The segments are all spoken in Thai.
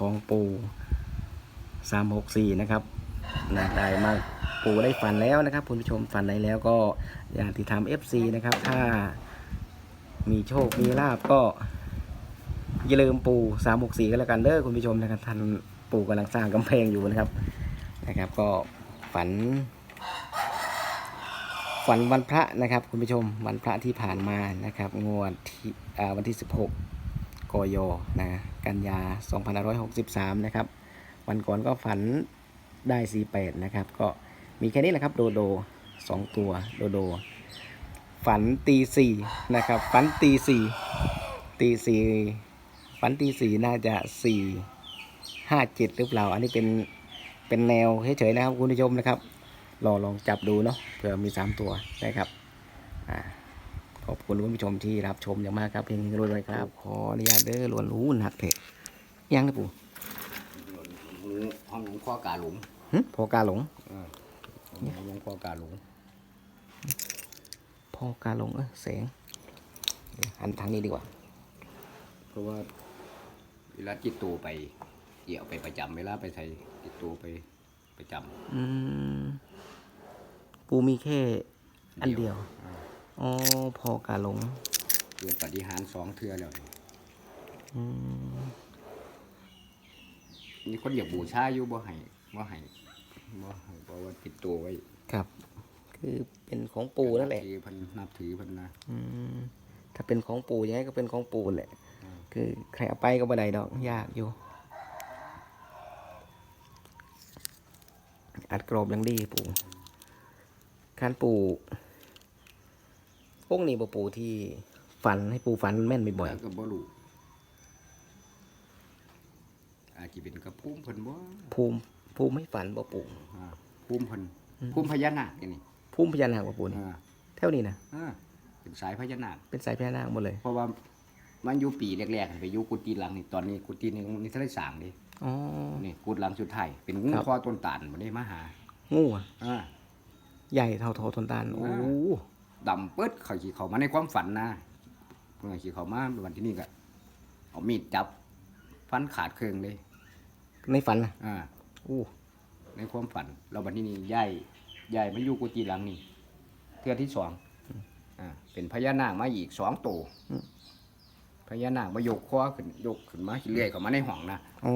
ของปู่สามหกสี่นะครับนะได้มาปู่ได้ฝันแล้วนะครับคุณผู้ชมฝันได้แล้วก็อย่างที่ทำเอฟซีนะครับ ถ้ามีโชคมีลาบก็อย่าลืมปู่สามหกสี่ก็แล้วกันเด้อคุณผู้ชมนะครับท่านปู่กำลังสร้างกำแพงอยู่นะครับนะครับ ก็ฝัน ฝันวันพระนะครับ คุณผู้ชมวันพระที่ผ่านมานะครับ งวดที่วันที่16ก กยนะกันยา 2563 นะครับ วันก่อนก็ฝันได้ 48 นะครับ ก็มีแค่นี้แหละครับ โดโดสองตัว โดโด ฝันตีสี่นะครับ ฝันตีสี่ตีสี่ฝันตีสี่น่าจะสี่ห้าเจ็ดหรือเปล่า อันนี้เป็น เป็นแนวเฉยๆนะครับคุณผู้ชมนะครับลอลองจับดูเนาะ เผื่อมีสามตัวนะครับ อ่า ขอบคุณคุณผู้ชมที่รับชมอย่างมากครับเพลงนี้รวยๆครับ ขออนุญาตเด้อล้วนรู้หักเพจยังนะปู่ห้องหลวงพ่อกาหลงหึพอกาหลงห้องหลวงพ่อกาหลงพอกาหลงเออแสงเดี๋ยวหันทางนี้ดีกว่า เพราะว่าเวลาจิตตัวไปเกี่ยวไปประจำเวลาไปใส่จิตตัวไปประจำอืมปูมีแค่อันเดียว อ่าอ๋อพอกาหลงเกิดปฏิหารย์สองเทือแล้วนี่อืมมีคนอยากบูชาอยู่บ่ให้บ่ให้บ่ให้เพราะว่าติดตัวไว้ครับ คือเป็นของปูนั่นแหละที่เพิ่นนับถือเพิ่นนะ อืมถ้าเป็นของปู่ยังไงก็เป็นของปู่แหละ อืม คือใครเอาไปก็บ่ได้ดอกยากอยู่ อัดกรอบยังดีปู่คันปู่ พวกนี้บ่ปู่ที่ฝันให้ปู่ฝันแม่นบ่อยแล้วก็บ่รู้อาจจะเป็นกระพุ่มเพิ่นบ่ๆภูมิภูมิให้ฝันบ่ปู่อ่าพุ่มเพิ่นพุ่มพญานาคนี่ภูมิพญานาคบ่ปู่นี่อ่าเท่านี้นะอ่าเป็นสายพญานาค เป็นสายพญานาคหมดเลยเพราะว่ามันอยู่ปีแรกๆไปอยู่กุฏิหลังนี่ตอนนี้กุฏินี่นี่ทะเลสร้างดิอ๋อ นี่กุฏิหลังสุดท้ายเป็นงูครับ คอต้นตาลบ่ได้มาหางูอะอ่า ใหญ่เท่าโททนตาลโอ้โห ดำปึ๊ดเขาขี่เขามาในความฝันนะเมื่อขี่เขามาวันที่นี่ก็เอามีดจับฟันขาดเครื่องเลย ในฝันนะอ่าโอ้ในความฝัน เราวันที่นี่ย้ายย้ายมาอยู่กุฏิหลังนี่เทือที่สองอ่าเป็นพญานาคมาอีกสองตัวพญานาคมายกคอขึ้นยกขึ้นมาขี่เลื่อยเข้ามาในห้องนะอ๋อ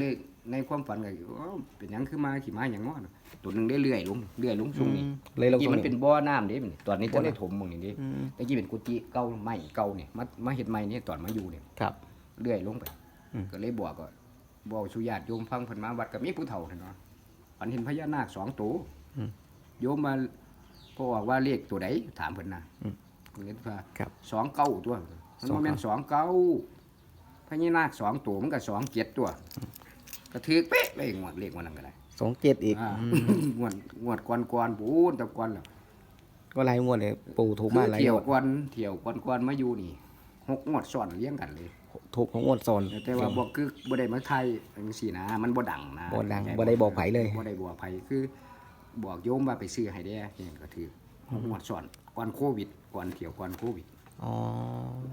เลย ในความฝันก็อยู่อ้าวเป็นหยังคือมาขี่มาอย่างง้อนะตัวหนึงได้เลื่อยลงเลื่อยลงช่วงนี้เลยลงที่ตรงมันนี้เป็นบ่อน้ำเด้มันตอนนี้บ่จะอน้ำได้ถมหมึงนี่เดิอืมตะกี้เป็นกุฏิเก่าไม้เก่าเนี่ยมามาเฮ็ดใหม่เนี่ยตอนมาอยู่เนี่ย ครับ เลื่อยลงไป อืม ก็เลยบอกก็บอกสุญาติโยมฟังเพิ่นมาวัดก็มีผู้เฒ่าเนาะฝันเห็นพญานาคสองตัวโยมมาพอบอกว่าเลขตัวใดถามเพิ่นนะเพิ่นเลยว่าครับสองเก้าตัวมันสองบ่แม่นสองเก้าพญานาคสองตัวมันก็สองเจ็ดตัว ก็ถือเป๊ะเลยงวดเลขงวดนั้นก็ได้สองเจ็ดอีกอ่าอืมงวดงวดก่อนๆปูนแตะก่อนแล้วก็หลายงวดเลยปู่ถูกมาหลายเที่ยงววดก่อนเที่ยวก่อนๆมาอยู่นี่หกงวดซ้อนเลี้ยงกันเลย ถูกของงวดซอน แต่ว่าบ่คือบ่ได้มาไทยจังซี่นะ มันบ่ดังนะบ่ดังบ่ได้บอกไผเลย บ่ได้บอกไผคือ บอกโยมว่าไปซื้อให้แด้นี่ก็ถือหกงวดซ้อนก่อนโควิดก่อนเที่ยวก่อนโควิด อ๋อ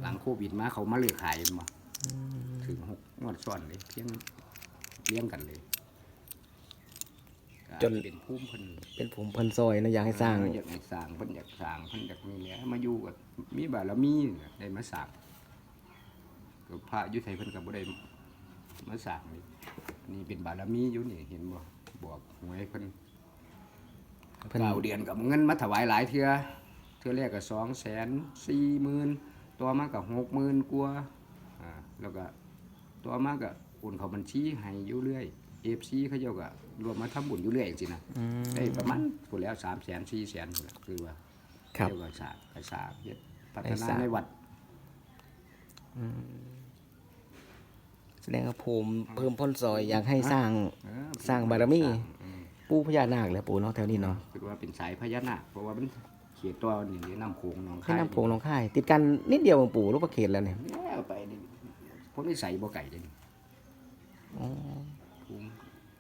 หลังโควิดมาเขามาเลิกขายมาถึงหกงวดซ้อนเลยเพียงเลี้ยงกันเลยก็เป็นภูมิเพิ่น เป็นผมเพันซอยนะอยากให้สร้าง อยากให้สร้างเพิ่นอยากสร้างเพิ่นอยากมีแหละมาอยู่กับมีบารมีได้มาสร้างก็พระอยุทธไทยเพิ่นก็บ่ได้มาสร้างนี่นี่เป็นบารมีอยู่นี่เห็นบ่บอกหวยเพิ่นเพิ่น เก้าเดือนกับเงินมาถวายหลายเทื่อเทื่อแรกก็2 4 0 0 0 0ต่อมาก็60,000กว่าอ่าแล้วก็ต่อมาก็โอนเข้าบัญชีให้อยู่เรื่อย FC เขาเจ้าก็รวมมาทำบุญอยู่เรื่อยจังซี่นะอืม ได้ประมาณพูดแล้วสามแสนสี่แสนคือว่าครับเรียกว่าศาสตร์ภาษาเฮ็ดพัฒได้นาสร้างในวัด แสดงว่าภูมิเพิ่มพ้นซอยอยากให้สร้าง เออสร้างบารมี อืมปู่พญานาคแหละปู่เนาะแถวนี้เนาะคือว่าเป็นสายพญานาคเพราะว่ามันเขตตัวนี่นี่น้ำโขงหนองให้คายน้ำโขงหนองคาย ติดกันนิดเดียวเองปู่รูปประเขตแล้วเนี่ย แล้วไปนี่พวกนี้ใส่บ่ไก่เด้นี่อ๋อ ภูมิ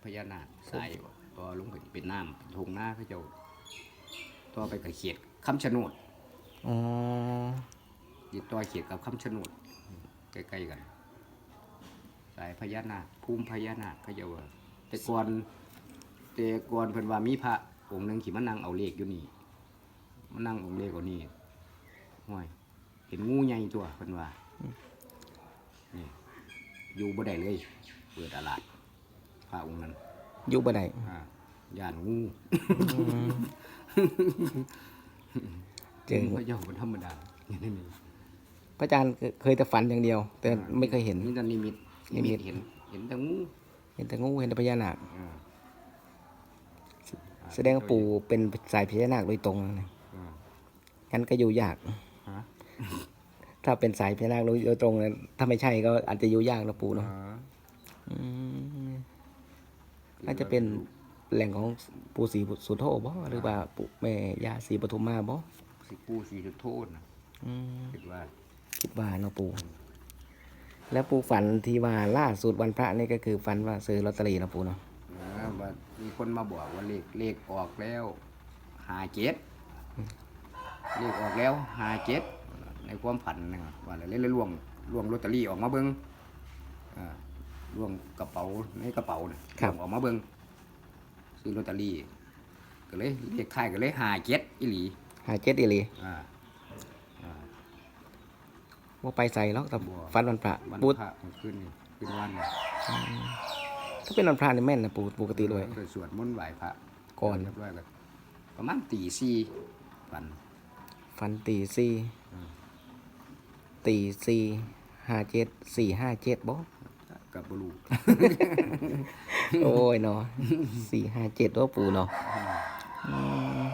พญานาคสายต่อลงไปเป็นน้ำเป็นทงหน้าเขาเจ้าต่อไปกับเขตคำชะโนดอ๋อติดต่อเขตกับคำชะโนดใกล้ๆกัน สายพญานาคภูมิพญานาคเขาจะว่าแต่ก่อนแต่ก่อนเพิ่นว่ามีพระองค์หนึงขี่มานั่งเอาเลขอยู่นี่มานั่งองค์เลขเอานี่ห้วยเห็นงูใหญ่ตัวเพิ่นว่านี่อยู่บ่ได้เลย เปิดตลาดพระองค์นั้นอยู่บ่ได้อ่าย่านงูเจอพระเจ้าเป็นธรรมดาอย่างนี้มีพระอาจารย์เคยแต่ฝันอย่างเดียว แต่ไม่เคยเห็นนี่แต่นิมิตนิมิตเห็น เห็นแต่งูเห็นแต่งูเห็นแต่พญานาคอ่าแสดงว่าปู่เป็นสายพญานาคโดยตรงนะอ่างั้นก็อยู่ยากฮะถ้าเป็นสายพญานาคโดยตรงนะถ้าไม่ใช่ก็อาจจะอยู่ยากนะปู่เนาะอ่าอืม น่าจะเป็นแหล่งของปู่ศรีสุโธบ่หรือว่าปู่แม่ย่าศรีปทุมมาบ่สิปูสีจุดโทษนะอืมคิดว่า คิดว่าเนาะปู่แล้วปู่ฝันที่ว่าล่าสุดวันพระนี่ก็คือฝันว่าซื้อลอตเตอรี่เนาะปู่เนาะอ่าว่ามีคนมาบอกว่าเลขเลขออกแล้วหาเจ็ดเลขออกแล้วหาเจ็ดในความผันนะว่าเลยเลยล่วงล่วงลอตเตอรี่ออกมาเบิ้งอ่า ล่วงกระเป๋าในกระเป๋าน่ะล่วงออกมาเบิ้งซื้อลอตเตอรี่ก็เลยเลขท้ายก็เลยหาเจ็ดอีหลีหาเจ็ดอีหลีอ่าอ่า ว่าไปใส่แล้วแต่บ่ฝันวันพระวันปู่พระมันขึ้นนี่ขึ้นวันนี่ถ้าเป็นวันพระนี่แม่นนะปู่ปกติเลยไปสวดมนต์ไหว้พระก่อนเรียบร้อยก็ประมาณตีสี่วัน ฟันตีสี่ตีสี่ห้าเจ็ดสี่ห้าเจ็ดบ่ กับบลูโอ้ยเนาะสี่ห้าเจ็ดว่าปูเนาะอืม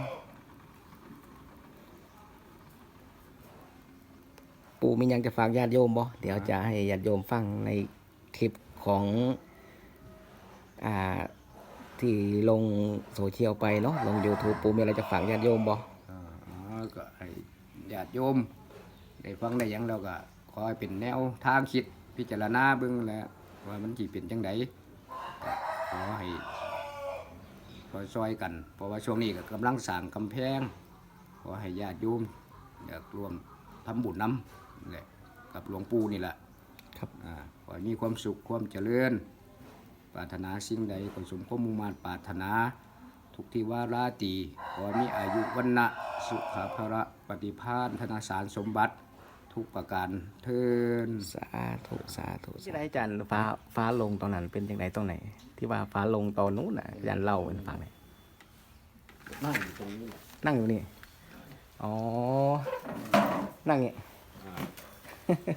ปู่มีหยังจะฝากญาติโยมบ่เดี๋ยวจะให้ญาติโยมฟังในคลิปของอ่าที่ลงโซเชียลไปเนาะลง YouTube ปู่มีอะไรจะฝากญาติโยมบ่อ๋อก็ให้ญาติโยม ได้ฟังได้หยังแล้วก็ขอให้เป็นแนวทางคิดพิจารณาเบิ่งแหล้ว ว่ามันสิเป็นจังไดก็ขอให้ซอยๆกัน เพราะว่าช่วงนี้ก็กำลังสร้างกำแพง ขอให้ญาติโยมอยากร่วมทำบุญนํแหละกับหลวงปู่นี่แหละครับอ่าขอให้มีความสุขความเจริญปรารถนาสิ่งใดขอสมความมุ่งมั่นปรารถนา ทุกที่ว่าราตรีขอให้มีอายุวันนะสุขภาระปฏิภาณธนาสารสมบัติ ทุกประการเทินสาธุสาธุที่ได้อาจารย์ฟ้าฟ้าลงตอนนั้นเป็นยังไงตรงไหน ที่ว่าฟ้าลงตอนนู้นน่ะอาจารย์เล่าให้ฟังหน่อยนั่งอยู่ตรงนี้แหละนั่งอยู่นี่อ๋อนั่งนี่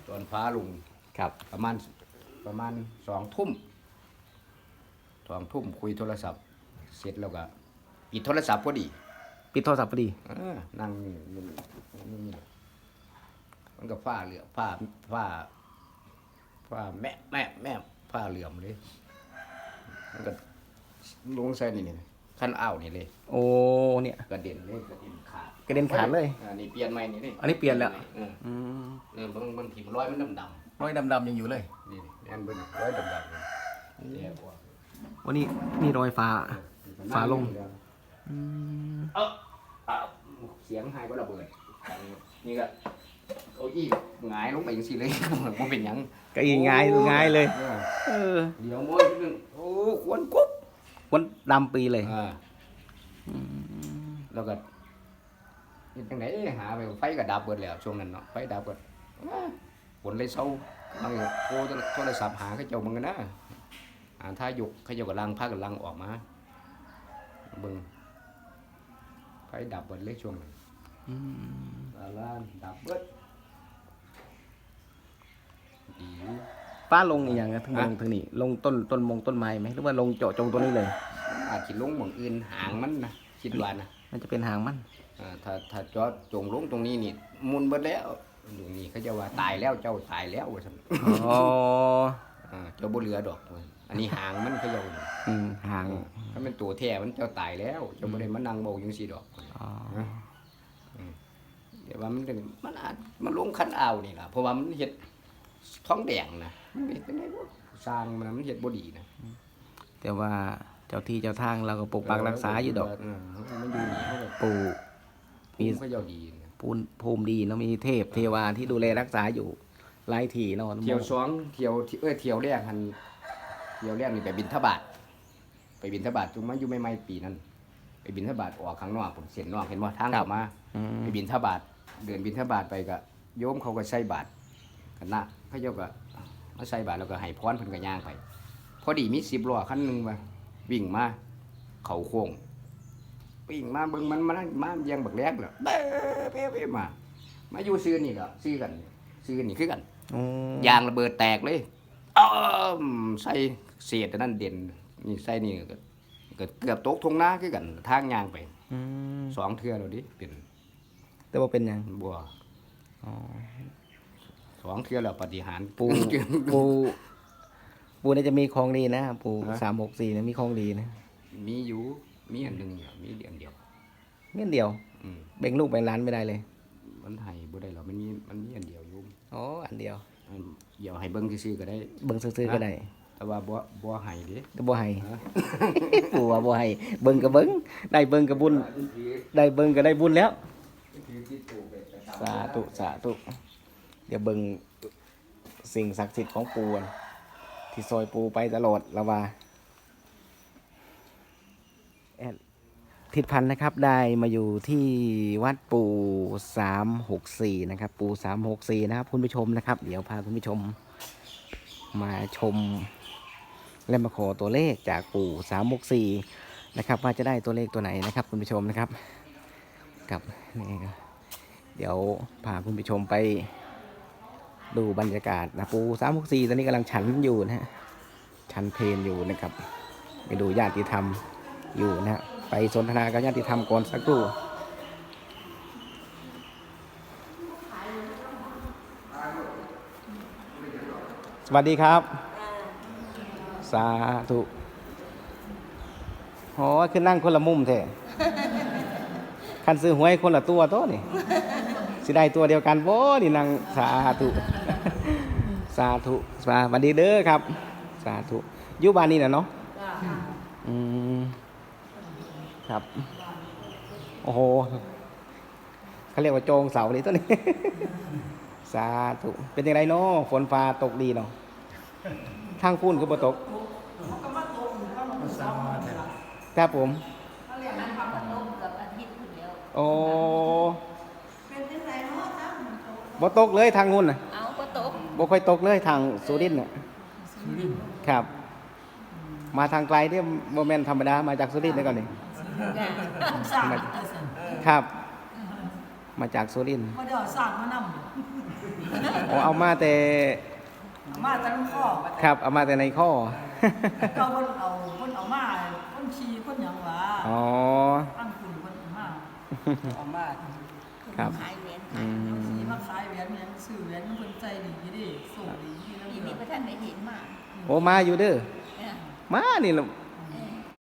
ตอนฟ้าลุงครับประมาณประมาณสองทุ่มสองทุ่มคุยโทรศัพท์ เสร็จแล้วก็ปิดโทรศัพท์พอดีปิดโทรศัพท์พอดีเออนั่งนี่มันนี่ มันก็ฝ้าเหลือฝ้าฝ้าฝ้าแม่แม่แม่ฝ้าเหลื่อมเลย มันก็ลงใส่นี่นี่ขั้นอ้าวนี่เลย โอ้เนี่ย กระเด็นเลยกระเด็นขาดกระเด็นขาดเลยอ่านี่เปลี่ยนใหม่นี่นี่อันนี้เปลี่ยนแล้วเอออืมเออบางบางทีมันร้อยมันดำดำรอยดำๆยังอยู่เลยๆนี่นี่แอนเบิ้ลร้อยดำดำเลยแย่กว่าวันนี้นี่รอยฟ้าฟ้าลงอืมเออเอาเสียงหายก็ระเบิดนี่ก็ เก้าอี้หงายลงไปอย่างสิเลยมันเป็นหยังก็อีง่ายง่ายเลยเออเออเดี๋ยวม้วนนิดนึงโอ้ควรกุ๊บวันดำปีเลยอ่าแล้วก็เฮ็ดจังไดหาไปไฟก็ดับเบิดแล้วช่วงนั้นเนาะไฟดับเบิดอ้าฝนเลยเศร้าบางโทรโทรศัพท์หาเขาเจ้ามึงกันนะหาท่ายกเขาเจ้าก็ลังพากันลังออกมาเบิ่งไฟดับเบิดเลยช่วงนั้น อืมลาลานดับเบิด ดีอยู่ฟ้าลงอีกอย่างนะทั้งลงฮะทั้งนี้ลงต้นต้นมงต้นไม้ไหมหรือว่าลงเจาะจงตัวนี้เลย อาจสิลงหม่องอื่นหางมันนะคิดว่านะมันจะเป็นหางมันอ่าถ้าถ้าจอดจงลงตรงนี้นี่มุนเบิดแล้วตรงนี้เขาจะว่าตายแล้วเจ้าตายแล้วว่าซั่นอ๋ออ่าเจ้าบ่เหลือดอกว่าอันนี้หางมันเขาเจ้าอืมหางถ้าเป็นตัวแท้มันเจ้าตายแล้วเจ้าบ่ได้มานั่งเบาจังซี่ดอกอ๋อเดี๋ยวว่ามันเป็นมันอาจมันลงคันอ่าวนี่ล่ะเพราะว่ามันเฮ็ด ท้องแดงนะมันเฮ็ดจังไดบ่สร้างมันนะมันเฮ็ดบ่ดีนะแต่ว่าเจ้าที่เจ้าทางเราก็ปกปักรักษาอยู่ดอกเมันอยู่นี่เขาก็ปู่มีภูมิเขาเจ้าดีนะภูมิภูมิดีเนาะมีเทพเทวาที่ดูแลรักษาอยู่หลายทีเนาะเที่ยวสองเที่ยวเอ้ยเที่ยวแรกหันเที่ยวแรกนี่ไปบินทบาทไปบินทบาทจุงมาอยู่ไม่ไม่ปีนั้นไปบินทบาทออกข้างนอกผมเส้นนอกเห็นว่าทางออกมา อืมไปบินทบาทเดินบินทบาทไปก็โยมเขาก็ใส่บาตรกันนะ พระเจ้าก็มาใส่บาตรแล้วก็ให้พรเพิ่นก็ย่างไป พอดีมีสิบล้อคันหนึงมาวิ่งมาเขาโค้งวิ่งมาเบิ่งมันมันมาเยียงบักแรกเลยเบ้เบ้เบ้มา มาอยู่ซื้อนี่ก็ซื้อกันซื้อนี่คือกันอืมยางระเบิดแตกเลยอ้อมใส่เศษอันนั่นเด่นนี่ใส่นี่ก็ก็เกือบตกทงหน้าคือกันทางยางไปอืมสองเทือแล้วดิเป็น แต่ว่าเป็นหยังบัวอ๋อ สองเทือแล้วปฏิหารย์ปู ปู ปูเนี่ยจะมีของดีนะ ปูฮะ สามหกสี่เนี่ยมีของดีนะมีอยู่มีอันหนึ่งอะมีเดียวเดียว เงี้ยเดียวอืมแบ่งลูกแบ่งหล้านไม่ได้เลยมันให้บ่ได้หรอกมันมีมันมีอันเดียวอยู่อ๋ออันเดียว อันเดี๋ยวให้เบิ่งซื่อๆก็ได้ เบิ่งซื้อๆก็ได้แต่ว่าบ่บ่ให้เด้แต่บ่ให้ ฮะ ปูว่าบ่ให้เบิ่งก็เบิ่งได้เบิ่งก็บุญ ได้เบิ่งก็ได้บุญแล้ว สาธุสาธุ เดี๋ยวเบิ่งสิ่งศักดิ์สิทธิ์ของปูนที่ซอยปูไปตลอดละว่าแอดทิศพันธ์นะครับได้มาอยู่ที่วัดปูสามหกสี่นะครับ ปูสามหกสี่นะครับคุณผู้ชมนะครับ เดี๋ยวพาคุณผู้ชมมาชม และมาขอตัวเลขจากปู่สามหกสี่นะครับ ว่าจะได้ตัวเลขตัวไหนนะครับ คุณผู้ชมนะครับกับนี่เดี๋ยวพาคุณผู้ชมไป ดูบรรยากาศนะปูสามหกสี่ตอนนี้กำลังฉันอยู่นะฮะฉันเพลนอยู่นะครับ ไปดูญาติธรรมอยู่นะฮะไปสนทนากับญาติธรรมก่อนสักครู่สวัสดีครับ สาธุโอ้ยขึ้นนั่งคนละมุมเถอะคันซื้อหวยคนละตัวโตัวนี่สิได้ตัวเดียวกันโบ่นี่นั่งสาธุ สาธุสาวัสดีเด้อครับ สาธุอยู่บ้านนี่นะเนาะอืมครับ โอ้โหเขาเรียกว่าโจงเสาเลยตัวนี้ สาธุเป็นยังไงเนาะฝนฟ้าตกดีเนาะทางพุ่นก็บ่ตกครับผมเขาเรียกมันทำขนมเกือบอาทิตย์ถึงแล้วโอ้เป็นที่ไหนเนาะครับบ่ตกเลยทางนู้นน่ะเอาก็ตก บ่ค่อยตกเลยทางสุรินทร์น่ะครับ มาทางไกลเนี่ยโมเมนธรรมดามาจากสุรินทร์นี่ก่อนนี่มาครับ มาจากสุรินทร์มาเดี๋ยวสั่งมานำโอ้เอามาแต่มาแต่ลูกข้อครับเอามาแต่ในข้อเราคนเอาคนเอามาคนขี่คนหยังหวะอ๋อตั้งคุณคนเอามาเอามาครับขายเหรียญอืมสี มาขายแหวนหยังซื้อแหวนมันคนใจดีดิส่งดีที่แล้วปีนี้พระท่านได้เห็นมาโอ้มาอยู่เด้อ เนี่ย มานี่ล่ะ